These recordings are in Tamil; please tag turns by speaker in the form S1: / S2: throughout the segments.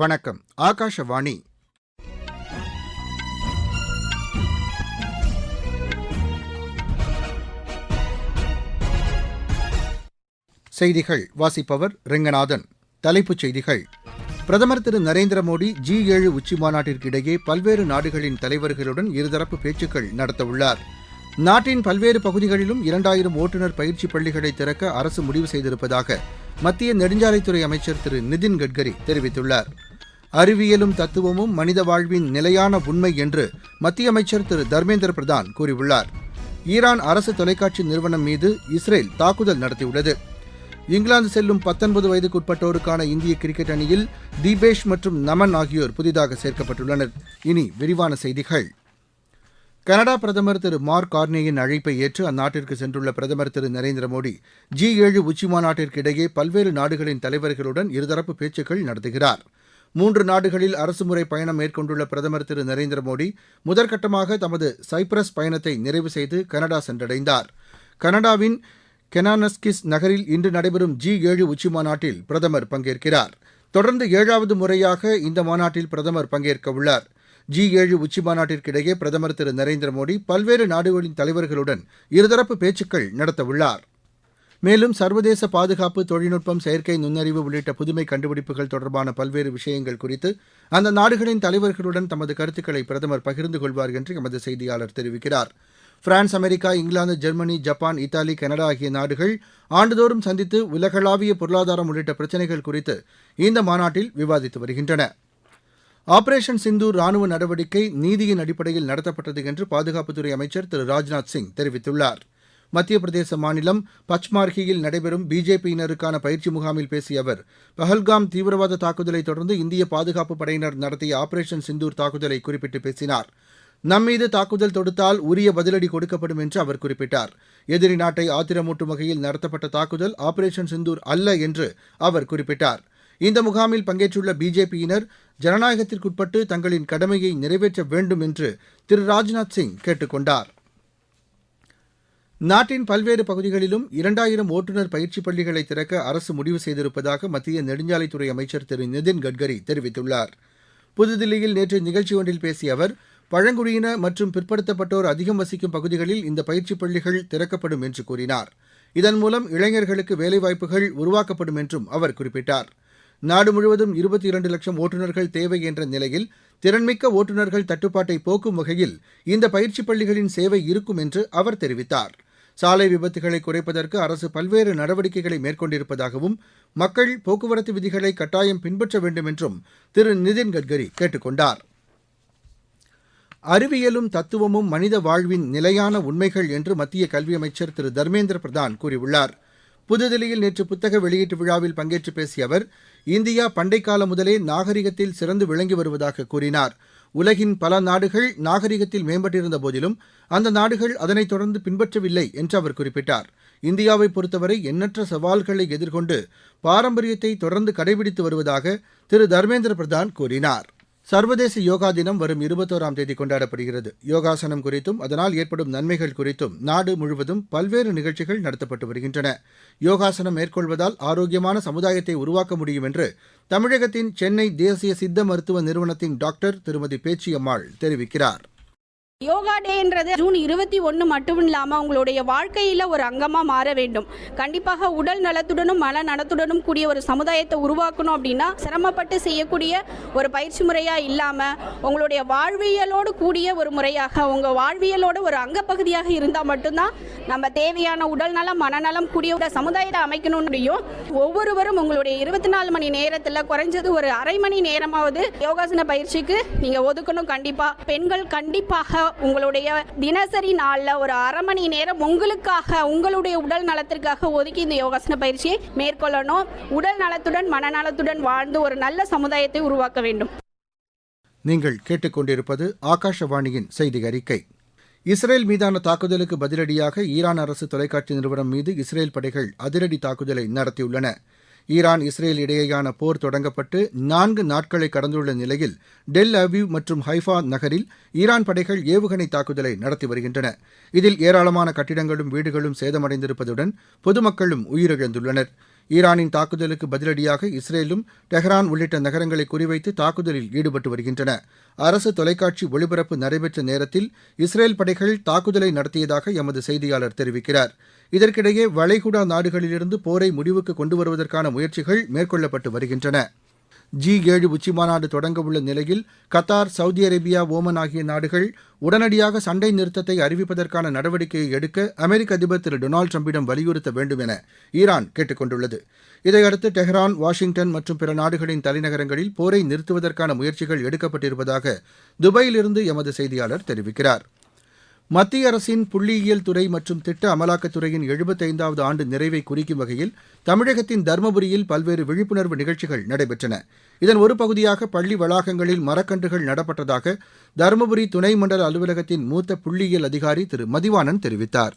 S1: வணக்கம் ஆகாஷவாணி செய்திகள் வாசிப்பவர் ரெங்கநாதன் தலைப்புச் செய்திகள் பிரதமர் திரு நரேந்திர மோடி ஜி ஏழு உச்சிமாநாட்டிற்கு இடையே பல்வேறு நாடுகளின் தலைவர்களுடன் இருதரப்பு பேச்சுக்கள் நடத்தவுள்ளார் நாட்டின் பல்வேறு பகுதிகளிலும் இரண்டாயிரம் ஓட்டுநர் பயிற்சி பள்ளிகளை திறக்க அரசு முடிவு செய்திருப்பதாக மத்திய நெடுஞ்சாலைத்துறை அமைச்சர் திரு நிதின் கட்கரி தெரிவித்துள்ளார் அறிவியலும் தத்துவமும் மனித வாழ்வின் நிலையான உண்மை என்று மத்திய அமைச்சர் திரு தர்மேந்திர பிரதான் கூறியுள்ளார் ஈரான் அரசு தொலைக்காட்சி நிறுவனம் மீது இஸ்ரேல் தாக்குதல் நடத்தியுள்ளது இங்கிலாந்து செல்லும் பத்தொன்பது வயதுக்குட்பட்டோருக்கான இந்திய கிரிக்கெட் அணியில் தீபேஷ் மற்றும் நமன் ஆகியோர் புதிதாக சேர்க்கப்பட்டுள்ளனர் இனி விரிவான செய்திகள் கனடா பிரதமர் திரு மார்க் கார்னேயின் அழைப்பை ஏற்று அந்நாட்டிற்கு சென்றுள்ள பிரதமர் திரு நரேந்திர மோடி ஜி ஏழு உச்சிமாநாட்டிற்கு இடையே பல்வேறு நாடுகளின் தலைவர்களுடன் இருதரப்பு பேச்சுக்கள் நடத்துகிறார் மூன்று நாடுகளில் அரசுமுறை பயணம் மேற்கொண்டுள்ள பிரதமர் திரு நரேந்திர மோடி முதற்கட்டமாக தமது சைப்ரஸ் பயணத்தை நிறைவு செய்து கனடா சென்றடைந்தார் கனடாவின் கெனானஸ்கிஸ் நகரில் இன்று நடைபெறும் ஜி ஏழு உச்சிமாநாட்டில் பிரதமர் பங்கேற்கிறார் தொடர்ந்து ஏழாவது முறையாக இந்த மாநாட்டில் பிரதமர் பங்கேற்கவுள்ளார் ஜி ஏழு உச்சிமாநாட்டிற்கிடையே பிரதமர் திரு நரேந்திர மோடி பல்வேறு நாடுகளின் தலைவர்களுடன் இருதரப்பு பேச்சுக்கள் நடத்தவுள்ளார் மேலும் சர்வதேச பாதுகாப்பு தொழில்நுட்பம் செயற்கை நுண்ணறிவு உள்ளிட்ட புதுமை கண்டுபிடிப்புகள் தொடர்பான பல்வேறு விஷயங்கள் குறித்து அந்த நாடுகளின் தலைவர்களுடன் தமது கருத்துக்களை பிரதமர் பகிர்ந்து கொள்வார் என்று எமது செய்தியாளர் தெரிவிக்கிறார் France America England Germany Japan Italy Canada ஆகிய நாடுகள் ஆண்டுதோறும் சந்தித்து உலகளாவிய பொருளாதாரம் உள்ளிட்ட பிரச்சினைகள் குறித்து இந்த மாநாட்டில் விவாதித்து வருகின்றன ஆபரேஷன் சிந்தூர் ராணுவ நடவடிக்கை நீதியின் அடிப்படையில் நடத்தப்பட்டது என்று பாதுகாப்புத்துறை அமைச்சர் திரு ராஜ்நாத் சிங் தெரிவித்துள்ளார் மத்திய பிரதேச மாநிலம் பச்மார்கியில் நடைபெறும் பிஜேபியினருக்கான பயிற்சி முகாமில் பேசிய அவர் பஹல்காம் தீவிரவாத தாக்குதலை தொடர்ந்து இந்திய பாதுகாப்பு படையினர் நடத்திய ஆபரேஷன் சிந்தூர் தாக்குதலை குறிப்பிட்டு பேசினார் நம்மீது தாக்குதல் தொடுத்தால் உரிய பதிலடி கொடுக்கப்படும் என்று அவர் குறிப்பிட்டார் எதிரி நாட்டை ஆத்திரமூட்டும் வகையில் நடத்தப்பட்ட தாக்குதல் ஆபரேஷன் சிந்தூர் அல்ல என்று அவர் குறிப்பிட்டாா் இந்த முகாமில் பங்கேற்றுள்ள பிஜேபியினர் ஜனநாயகத்திற்குட்பட்டு தங்களின் கடமையை நிறைவேற்ற வேண்டும் என்று திரு ராஜ்நாத் சிங் கேட்டுக் கொண்டார் நாட்டின் பல்வேறு பகுதிகளிலும் இரண்டாயிரம் ஒட்டுநர் பயிற்சி பள்ளிகளை திறக்க அரசு முடிவு செய்திருப்பதாக மத்திய நெடுஞ்சாலைத்துறை அமைச்சர் திரு நிதின் கட்கரி தெரிவித்துள்ளார் புதுதில்லியில் நேற்று நிகழ்ச்சி ஒன்றில் பேசிய அவர் பழங்குடியின மற்றும் பிற்படுத்தப்பட்டோர் அதிகம் வசிக்கும் பகுதிகளில் இந்த பயிற்சி பள்ளிகள் திறக்கப்படும் என்று கூறினார் இதன் மூலம் இளைஞர்களுக்கு வேலைவாய்ப்புகள் உருவாக்கப்படும் என்றும் அவர் குறிப்பிட்டாா் நாடு முழுவதும் இருபத்தி இரண்டு லட்சம் ஒட்டுநர்கள் தேவை என்ற நிலையில் திறன்மிக்க ஒட்டுநர்கள் தட்டுப்பாட்டை போக்கும் வகையில் இந்த பயிற்சிப் பள்ளிகளின் சேவை இருக்கும் என்று அவர் தெரிவித்தார் சாலை விபத்துகளை குறைப்பதற்கு அரசு பல்வேறு நடவடிக்கைகளை மேற்கொண்டிருப்பதாகவும் மக்கள் போக்குவரத்து விதிகளை கட்டாயம் பின்பற்ற வேண்டும் என்றும் திரு நிதின் கட்கரி கேட்டுக் கொண்டார் அறிவியலும் தத்துவமும் மனித வாழ்வின் நிலையான உண்மைகள் என்று மத்திய கல்வி அமைச்சர் திரு தர்மேந்திர பிரதான் கூறியுள்ளாா் புதுதில்லியில் நேற்று புத்தக வெளியீட்டு விழாவில் பங்கேற்று பேசிய அவர் இந்தியா பண்டைக்காலம் முதலே நாகரிகத்தில் சிறந்து விளங்கி வருவதாக கூறினார் உலகின் பல நாடுகள் நாகரிகத்தில் மேம்பட்டிருந்த போதிலும் அந்த நாடுகள் அதனைத் தொடர்ந்து பின்பற்றவில்லை என்று அவர் குறிப்பிட்டார் இந்தியாவை பொறுத்தவரை எண்ணற்ற சவால்களை எதிர்கொண்டு பாரம்பரியத்தை தொடர்ந்து கடைபிடித்து வருவதாக திரு தர்மேந்திர பிரதான் கூறினார் சர்வதேச யோகா தினம் வரும் இருபத்தோராம் தேதி கொண்டாடப்படுகிறது யோகாசனம் குறித்தும் அதனால் ஏற்படும் நன்மைகள் குறித்தும் நாடு முழுவதும் பல்வேறு நிகழ்ச்சிகள் நடத்தப்பட்டு வருகின்றன யோகாசனம் மேற்கொள்வதால் ஆரோக்கியமான சமுதாயத்தை உருவாக்க முடியும் என்று தமிழகத்தின் சென்னை தேசிய சித்த மருத்துவ நிறுவனத்தின் டாக்டர் திருமதி பேச்சியம்மாள் தெரிவிக்கிறாா் யோகா டேன்றது ஜூன் இருபத்தி ஒன்று மட்டும் இல்லாமல் உங்களுடைய வாழ்க்கையில் ஒரு அங்கமாக மாற வேண்டும் கண்டிப்பாக உடல் நலத்துடனும் மன நலத்துடனும் கூடிய ஒரு சமுதாயத்தை உருவாக்கணும் அப்படின்னா சிரமப்பட்டு செய்யக்கூடிய ஒரு பயிற்சி முறையாக இல்லாமல் உங்களுடைய வாழ்வியலோடு கூடிய ஒரு முறையாக உங்கள் வாழ்வியலோட ஒரு அங்கப்பகுதியாக இருந்தால் மட்டும்தான் நம்ம தேவையான உடல் நலம் மனநலம் கூடிய ஒரு சமுதாயத்தை அமைக்கணும் முடியும் ஒவ்வொருவரும் உங்களுடைய இருபத்தி நாலு மணி நேரத்தில் குறைஞ்சது ஒரு அரை மணி நேரமாவது யோகாசன பயிற்சிக்கு நீங்கள் ஒதுக்கணும் கண்டிப்பாக பெண்கள் கண்டிப்பாக உங்களுடைய தினசரி நாளில் ஒரு அரை மணி நேரம் உங்களுக்காக உங்களுடைய உடல் நலத்திற்காக ஒதுக்கி இந்த யோகாசன பயிற்சியை மேற்கொள்ளணும் உடல் நலத்துடன் மனநலத்துடன் வாழ்ந்து ஒரு நல்ல சமுதாயத்தை உருவாக்க வேண்டும் நீங்கள் கேட்டுக்கொண்டிருப்பது ஆகாஷவாணியின் செய்தி அறிக்கை இஸ்ரேல் மீதான தாக்குதலுக்கு பதிலடியாக ஈரான் அரசு தொலைக்காட்சி நிறுவனம் மீது இஸ்ரேல் படைகள் அதிரடி தாக்குதலை நடத்தியுள்ளன ஈரான் இஸ்ரேல் இடையேயான போர் தொடங்கப்பட்டு நான்கு நாட்களை கடந்துள்ள நிலையில் டெல் அவ்யூ மற்றும் ஹைஃபா நகரில் ஈரான் படைகள் ஏவுகணை தாக்குதலை நடத்தி வருகின்றன இதில் ஏராளமான கட்டிடங்களும் வீடுகளும் சேதமடைந்திருப்பதுடன் பொதுமக்களும் உயிரிழந்துள்ளனர் ஈரானின் தாக்குதலுக்கு பதிலடியாக இஸ்ரேலும் டெஹ்ரான் உள்ளிட்ட நகரங்களை குறிவைத்து தாக்குதலில் ஈடுபட்டு வருகின்றன அரசு தொலைக்காட்சி ஒளிபரப்பு நடைபெற்ற நேரத்தில் இஸ்ரேல் படைகள் தாக்குதலை நடத்தியதாக எமது செய்தியாளர் தெரிவிக்கிறார் இதற்கிடையே வளைகுடா நாடுகளிலிருந்து போரை முடிவுக்கு கொண்டு வருவதற்கான முயற்சிகள் மேற்கொள்ளப்பட்டு வருகின்றன ஜி ஏழு உச்சிமாநாடு தொடங்கவுள்ள நிலையில் கத்தார் சவுதி அரேபியா ஓமன் ஆகிய நாடுகள் உடனடியாக சண்டை நிறுத்தத்தை அறிவிப்பதற்கான நடவடிக்கையை எடுக்க அமெரிக்க அதிபர் திரு டொனால்டு டிரம்பிடம் வலியுறுத்த வேண்டும் என ஈரான் கேட்டுக் கொண்டுள்ளது இதையடுத்து டெஹ்ரான் வாஷிங்டன் மற்றும் பிற நாடுகளின் தலைநகரங்களில் போரை நிறுத்துவதற்கான முயற்சிகள் எடுக்கப்பட்டிருப்பதாக துபாயிலிருந்து எமது செய்தியாளர் தெரிவிக்கிறாா் மத்திய அரசின் புள்ளியியல் துறை மற்றும் திட்ட அமலாக்கத்துறையின் எழுபத்தைந்தாவது ஆண்டு நிறைவை குறிக்கும் வகையில் தமிழகத்தின் தருமபுரியில் பல்வேறு விழிப்புணர்வு நிகழ்ச்சிகள் நடைபெற்றன இதன் ஒரு பகுதியாக பள்ளி வளாகங்களில் மரக்கன்றுகள் நடப்பட்டதாக தருமபுரி துணை மண்டல அலுவலகத்தின் மூத்த புள்ளியியல் அதிகாரி திரு மதிவாணன் தெரிவித்தாா்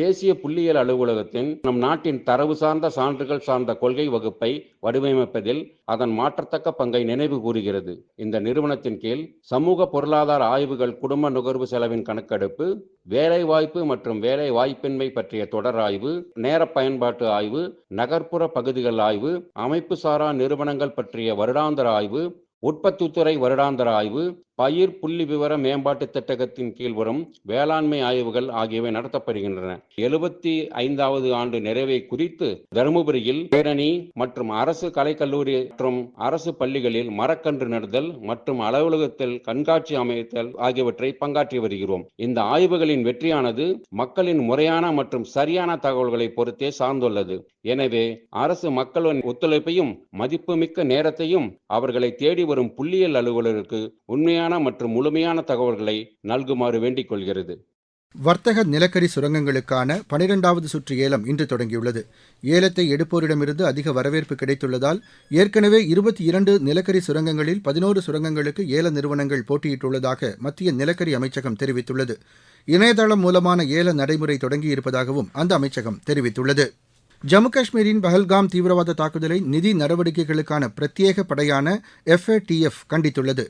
S1: தேசிய புள்ளியியல் அலுவலகத்தின் நம் நாட்டின் தரவு சார்ந்த சான்றுகள் சார்ந்த கொள்கை வகுப்பை வடிவமைப்பதில் அதன் மாற்றத்தக்க பங்கை நினைவு கூறுகிறது இந்த நிறுவனத்தின் கீழ் சமூக பொருளாதார ஆய்வுகள் குடும்ப நுகர்வு செலவின் கணக்கெடுப்பு வேலைவாய்ப்பு மற்றும் வேலை வாய்ப்பின்மை பற்றிய தொடர் ஆய்வு நேர பயன்பாட்டு ஆய்வு நகர்ப்புற பகுதிகள் ஆய்வு அமைப்பு சாரா நிறுவனங்கள் பற்றிய வருடாந்திர ஆய்வு உற்பத்தித்துறை வருடாந்திர ஆய்வு பயிர் புள்ளி விவர மேம்பாட்டு திட்டகத்தின் கீழ் வரும் வேளாண்மை ஆய்வுகள் ஆகியவை நடத்தப்படுகின்றன எழுபத்தி ஐந்தாவது ஆண்டு நிறைவை குறித்து தருமபுரியில் பேரணி மற்றும் அரசு கலைக்கல்லூரி மற்றும் அரசு பள்ளிகளில் மரக்கன்று நடுதல் மற்றும் அலுவலகத்தில் கண்காட்சி அமைத்தல் ஆகியவற்றை பங்காற்றி வருகிறோம் இந்த ஆய்வுகளின் வெற்றியானது மக்களின் முறையான மற்றும் சரியான தகவல்களை பொறுத்தே சார்ந்துள்ளது எனவே அரசு மக்களின் ஒத்துழைப்பையும் மதிப்புமிக்க நேரத்தையும் அவர்களை தேடி வரும் புள்ளியியல் அலுவலருக்கு உண்மையான உண்மையான மற்றும் முழுமையான தகவல்களை நல்குமாறு வேண்டிக் கொள்கிறது வர்த்தக நிலக்கரி சுரங்கங்களுக்கான பனிரெண்டாவது சுற்று ஏலம் இன்று தொடங்கியுள்ளது ஏலத்தை எடுப்போரிடமிருந்து அதிக வரவேற்பு கிடைத்துள்ளதால் ஏற்கனவே இருபத்தி இரண்டு நிலக்கரி சுரங்கங்களில் பதினோரு சுரங்கங்களுக்கு ஏல நிறுவனங்கள் போட்டியிட்டுள்ளதாக மத்திய நிலக்கரி அமைச்சகம் தெரிவித்துள்ளது இணையதளம் மூலமான ஏல நடைமுறை தொடங்கியிருப்பதாகவும் அந்த அமைச்சகம் தெரிவித்துள்ளது ஜம்மு காஷ்மீரின் பஹல்காம் தீவிரவாத தாக்குதலை நிதி நடவடிக்கைகளுக்கான பிரத்யேக படையான எஃப்ஏடிஎஃப் கண்டித்துள்ளது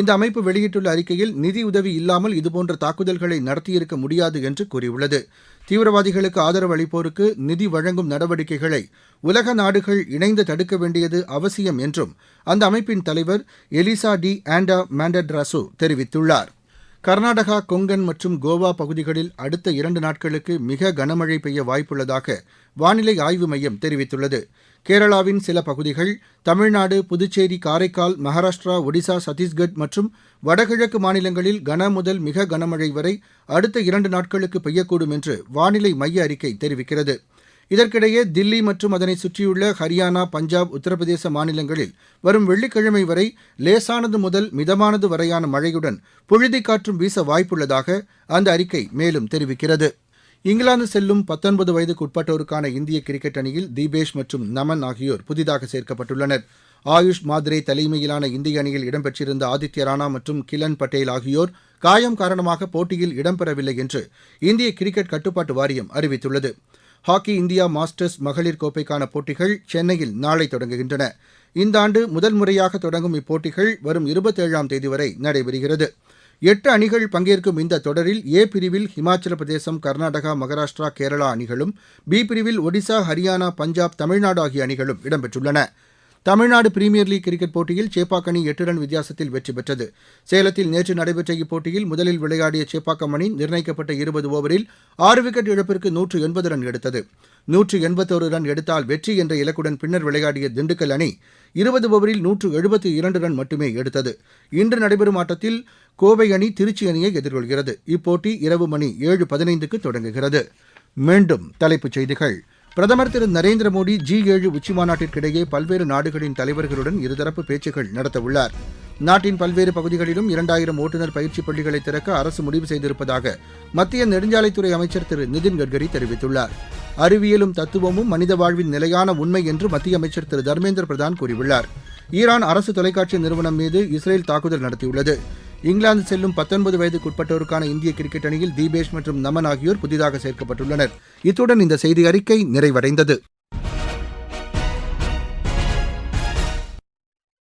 S1: இந்த அமைப்பு வெளியிட்டுள்ள அறிக்கையில் நிதியுதவி இல்லாமல் இதுபோன்ற தாக்குதல்களை நடத்தியிருக்க முடியாது என்று கூறியுள்ளது தீவிரவாதிகளுக்கு ஆதரவு அளிப்போருக்கு நிதி வழங்கும் நடவடிக்கைகளை உலக நாடுகள் இணைந்து தடுக்க வேண்டியது அவசியம் என்றும் அந்த அமைப்பின் தலைவர் எலிசா டி ஆண்டா மேண்டட்ராசு தெரிவித்துள்ளாா் கர்நாடகா கொங்கன் மற்றும் கோவா பகுதிகளில் அடுத்த இரண்டு நாட்களுக்கு மிக கனமழை பெய்ய வாய்ப்புள்ளதாக வானிலை ஆய்வு மையம் தெரிவித்துள்ளது கேரளாவின் சில பகுதிகள் தமிழ்நாடு புதுச்சேரி காரைக்கால் மகாராஷ்டிரா ஒடிசா சத்தீஸ்கட் மற்றும் வடகிழக்கு மாநிலங்களில் கன முதல் மிக கனமழை வரை அடுத்த இரண்டு நாட்களுக்கு பெய்யக்கூடும் என்று வானிலை மைய அறிக்கை தெரிவிக்கிறது இதற்கிடையே தில்லி மற்றும் அதனை சுற்றியுள்ள ஹரியானா பஞ்சாப் உத்தரப்பிரதேச மாநிலங்களில் வரும் வெள்ளிக்கிழமை வரை லேசானது முதல் மிதமானது வரையான மழையுடன் புழுதி காற்றும் வீச வாய்ப்புள்ளதாக அந்த அறிக்கை மேலும் தெரிவிக்கிறது இங்கிலாந்து செல்லும் பத்தொன்பது வயதுக்கு உட்பட்டோருக்கான இந்திய கிரிக்கெட் அணியில் தீபேஷ் மற்றும் நமன் ஆகியோர் புதிதாக சேர்க்கப்பட்டுள்ளனர் ஆயுஷ் மாத்ரே தலைமையிலான இந்திய அணியில் இடம்பெற்றிருந்த ஆதித்ய ராணா மற்றும் கிலன் பட்டேல் ஆகியோர் காயம் காரணமாக போட்டியில் இடம்பெறவில்லை என்று இந்திய கிரிக்கெட் கட்டுப்பாட்டு வாரியம் அறிவித்துள்ளது ஹாக்கி இந்தியா மாஸ்டர்ஸ் மகளிர் கோப்பைக்கான போட்டிகள் சென்னையில் நாளை தொடங்குகின்றன இந்த ஆண்டு முதல் முறையாக தொடங்கும் இப்போட்டிகள் வரும் இருபத்தேழாம் தேதி வரை நடைபெறுகிறது எட்டு அணிகள் பங்கேற்கும் இந்த தொடரில் ஏ பிரிவில் ஹிமாச்சல பிரதேசம் கர்நாடகா மகாராஷ்டிரா கேரளா அணிகளும் பி பிரிவில் ஒடிசா ஹரியானா பஞ்சாப் தமிழ்நாடு ஆகிய அணிகளும் இடம்பெற்றுள்ளன தமிழ்நாடு பிரிமியர் லீக் கிரிக்கெட் போட்டியில் சேப்பாக் அணி எட்டு ரன் வித்தியாசத்தில் வெற்றி பெற்றது சேலத்தில் நேற்று நடைபெற்ற இப்போட்டியில் முதலில் விளையாடிய சேப்பாக்கம் அணி நிர்ணயிக்கப்பட்ட இருபது ஓவரில் ஆறு விக்கெட் இழப்பிற்கு நூற்று எண்பது ரன் எடுத்தது நூற்று எண்பத்தோரு ரன் எடுத்தால் வெற்றி என்ற இலக்குடன் பின்னர் விளையாடிய திண்டுக்கல் அணி இருபது ஓவரில் நூற்று எழுபத்தி இரண்டு ரன் மட்டுமே எடுத்தது இன்று நடைபெறும் ஆட்டத்தில் கோவை அணி திருச்சி அணியை எதிர்கொள்கிறது இப்போட்டி இரவு மணி ஏழு பதினைந்துக்கு தொடங்குகிறது மீண்டும் தலைப்புச் செய்திகள் பிரதமர் திரு நரேந்திர மோடி ஜி ஏழு உச்சிமாநாட்டிற்கிடையே பல்வேறு நாடுகளின் தலைவர்களுடன் இருதரப்பு பேச்சுகள் நடத்தவுள்ளார் நாட்டின் பல்வேறு பகுதிகளிலும் இரண்டாயிரம் ஓட்டுநர் பயிற்சி பள்ளிகளை திறக்க அரசு முடிவு செய்திருப்பதாக மத்திய நெடுஞ்சாலைத்துறை அமைச்சர் திரு நிதின் கட்கரி தெரிவித்துள்ளார் அறிவியலும் தத்துவமும் மனித வாழ்வின் நிலையான உண்மை என்று மத்திய அமைச்சர் திரு தர்மேந்திர பிரதான் கூறியுள்ளார் ஈரான் அரசு தொலைக்காட்சி நிறுவனம் மீது இஸ்ரேல் தாக்குதல் நடத்தியுள்ளது இங்கிலாந்து செல்லும் பத்தொன்பது வயதுக்குட்பட்டோருக்கான இந்திய கிரிக்கெட் அணியில் தீபேஷ் மற்றும் நமன் ஆகியோர் புதிதாக சேர்க்கப்பட்டுள்ளனர் இத்துடன் இந்த செய்தி அறிக்கை நிறைவடைந்தது